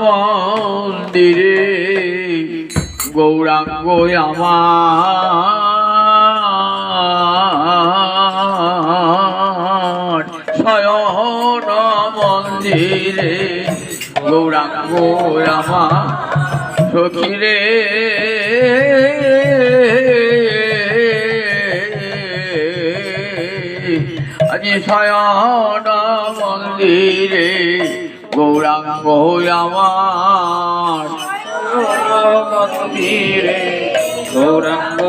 মন্দিরে গৌরাঙ্গ আমার। শয়ন মন্দিরে গৌরাঙ্গ আমার। সখিরে আজি শয়ন মন্দিরে গৌরাঙ্গ আমার। মন্দিরে গৌরাঙ্গ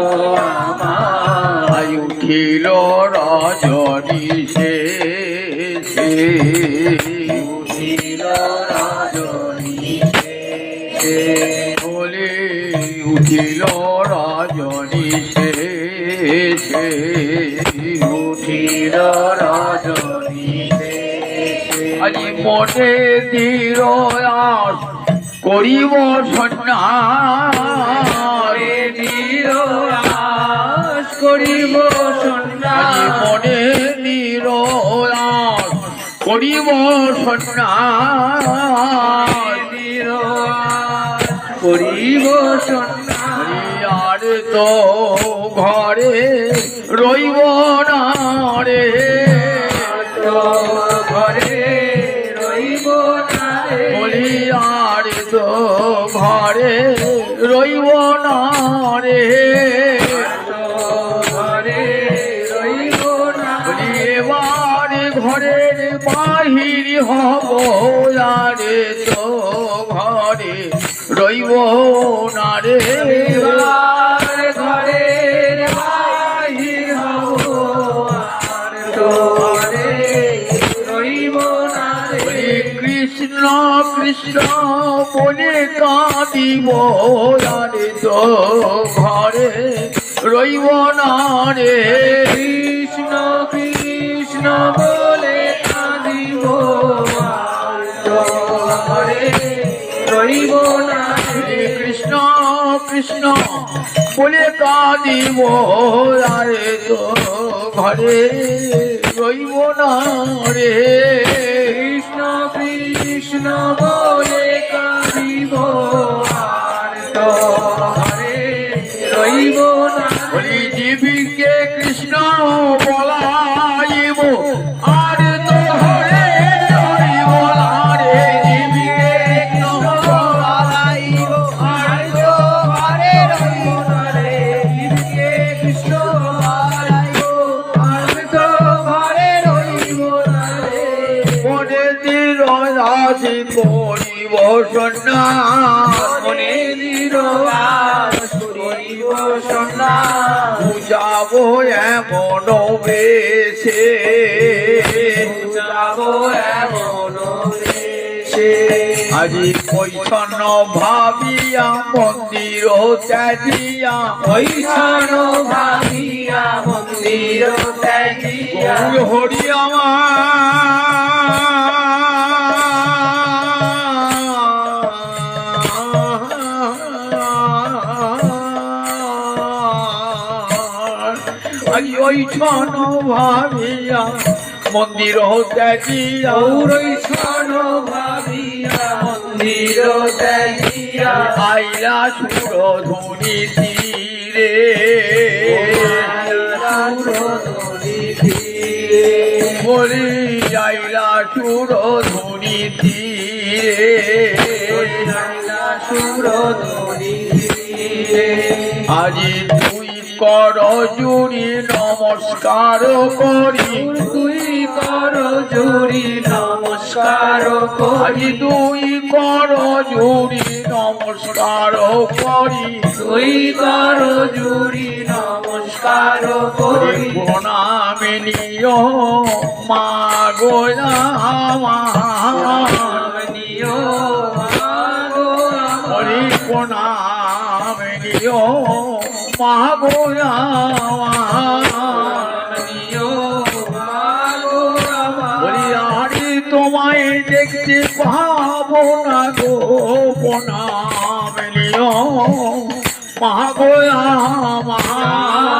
আমার উঠিল রজনী সে ছিল রজনী বলে উঠিল রজনী সে রজনী আজি মনে আস করিব করিব সন্ন্যাস। মনে আস করিব সন্ন্যাস। করিব আর তো ঘরে রইব না রে। তো ঘরে এবার ঘরের বাহির হব আরে তো ঘরে রইব কৃষ্ণ কৃষ্ণ বলে কাঁদিব, আরে তো ঘরে রইব না রে। কৃষ্ণ কৃষ্ণ বলে কাঁদিব ঘরে রইব না কৃষ্ণ কৃষ্ণ বলে কাঁদিব, আরে তো ঘরে রইব না রে। কৃষ্ণ বলে কাঁদিব আর তো রইব না। জীবিকে কৃষ্ণ রাজি করিব সন্ন্যাস মনে করিব সন্ন্যাস বুঝাবো এমন বেশে যাব এমন আজি কৈছন্ন ভাবিয়া মন্দির ত্যাগিয়া। কৈছন ভাবিয়া মন্দির ত্যাগিয়া। হরি আমার ওই ছন ভাবিয়া মন্দির ত্যাগিয়া গৌরৈছন ভাবিয়া মন্দির ত্যাগিয়া আইলা সুর ধুনি তীরে। বলি আইলা সুর ধুনি তীরে। আজি তুই কর জুড়ি নমস্কার করি। তুই কর জুড়ি নমস্কার আজি তুই কর জুড়ি নমস্কার করি। তুই কর জুড়ি নমস্কার করি প্রণামে নিয় মা গোয়া হরি নিয় মা গোয়া নিয় মাগো আরে, তোমায় দেখতে পাবো না গো প্রণাম নিয় মা গোয়া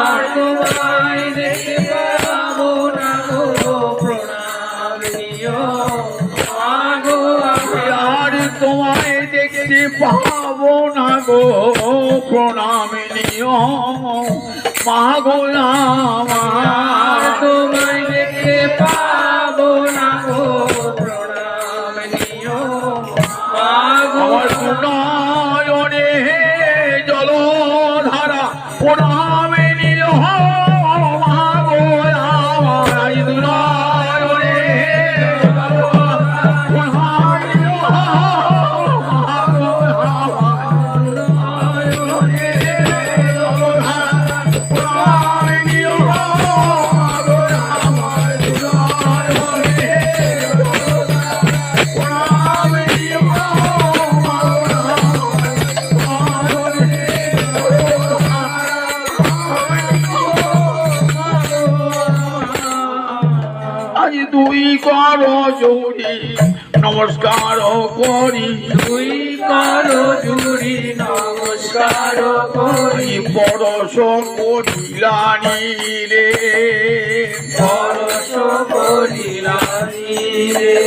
আর তোমায় দেখতে পাবো না গো প্রণাম মাগো আর তোমায় দেখতে পাবো না গো প্রণামে নিও মা গো আর আমার তোমায় দেখতে পাবো না গো প্রণাম নিও মাগো আমার জলধারা প্রণামে দুই কর জুড়ি নমস্কার করি। তুই করো জুড়ি নমস্কার করি পরশ করিলানি রে। পরশ করিলানি রে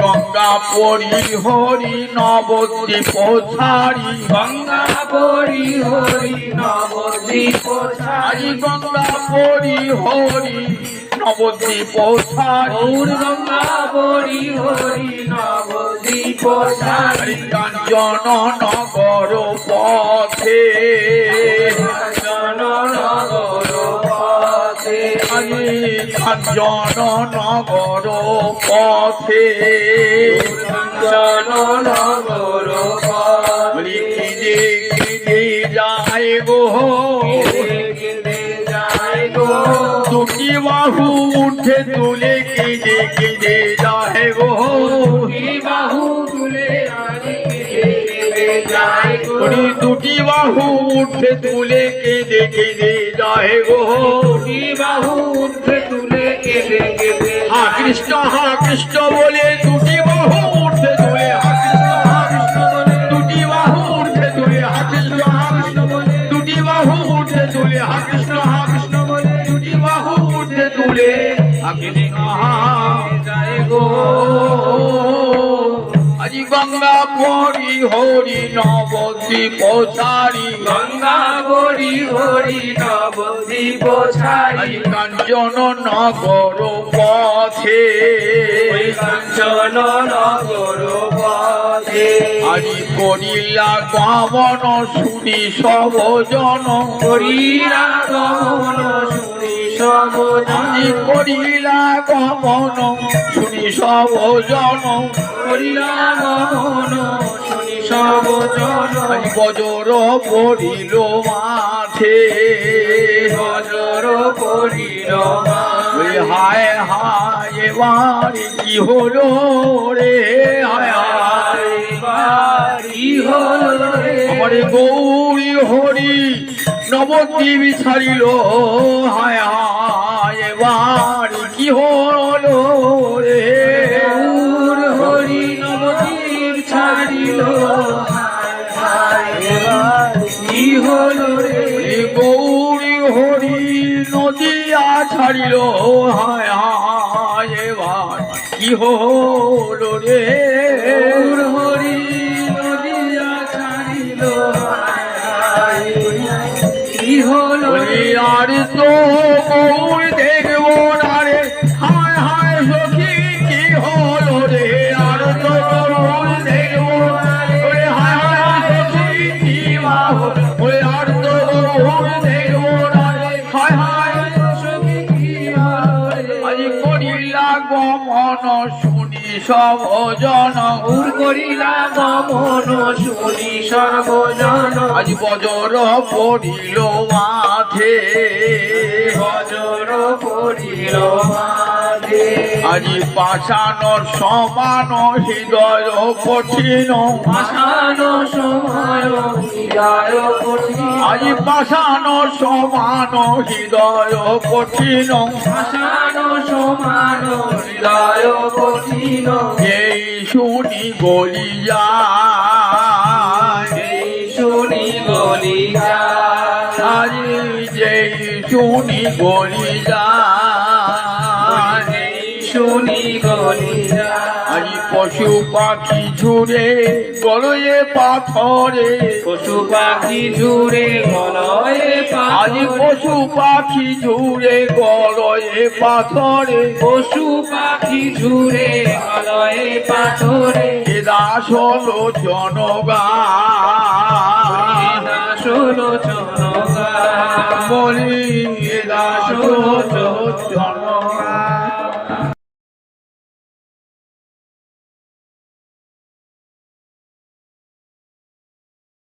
গঙ্গা পরি হরি নবদ্বীপ ছাড়ি। গঙ্গা পরি হরি নবদ্বীপ ছাড়ি গঙ্গা পরি হরি নবদ্বীপ গৌর গঙ্গা পরি হরি নবদ্বীপ কাঞ্চন নগর পথে। পথে। কাঞ্চন নগর পথে। জননগর পথে। কিনে কিনে যায় গো কেঁদে যায় গো? দুটি বাহু উঠে তুলে কিনে কিনে যায় গো। বাহু তুলে কেঁদে দুটি বাহু উঠে তুলে কেঁদে কেঁদে যায় গো। বাহু উঠে তুলে কেঁদে কেঁদে হা কৃষ্ণ হা কৃষ্ণ বলে আজি গঙ্গা পরি হরি নবদ্বীপ ছাড়ি। গঙ্গা বড়ি হরি নবদ্বীপ ছাড়ি। কাঞ্চন নগর পথে। কাঞ্চন নগর পথে। আজি করিলা গমন শুনি সব জন। করিলা গমন শুনি সমজন আজি করিলা গমন শুনি সব জন করিলা গমন শুনি সমজন আজি বজর পড়িল মাঠে। বজর ওই হায় হায় এবার কি হলো রে? হায় হায় হল রে? হরি নবদ্বীপ ছাড়িল। হায় এবার কি হলো রে? হরি নবদ্বীপ ছাড়িল। কি হল রে? গৌরী হরি নদিয়া ছাড়িল। হায় হায়, এবার কি হলো রে? গৌর শুনি সব জন গৌর করিলা গমন শুনি সর্বজন। আজ বজর পড়িল মাঠে বজর পড়িল মাঝে। আজি পাষাণ সমান হৃদয় কঠিন। পাষাণ সময় হৃদয় কঠিন। আজি পাষাণ সমান হৃদয় কঠিন। পাষাণ সমান হৃদয় কঠিন। এই শুনি এই শুনি গলি যায় আজি যেই শুনি এই শুনি গলি আজি পশু পাখি ঝুড়ে গলয়ে পাথরে। পশু পাখি জুড়ে গলয়ে আজ পশু পাখি ঝুড়ে গলয়ে পাথরে। পশু পাখি জুড়ে গলয়ে পাথরে। দাস হলো জনগান। ষোলো জনগা বলি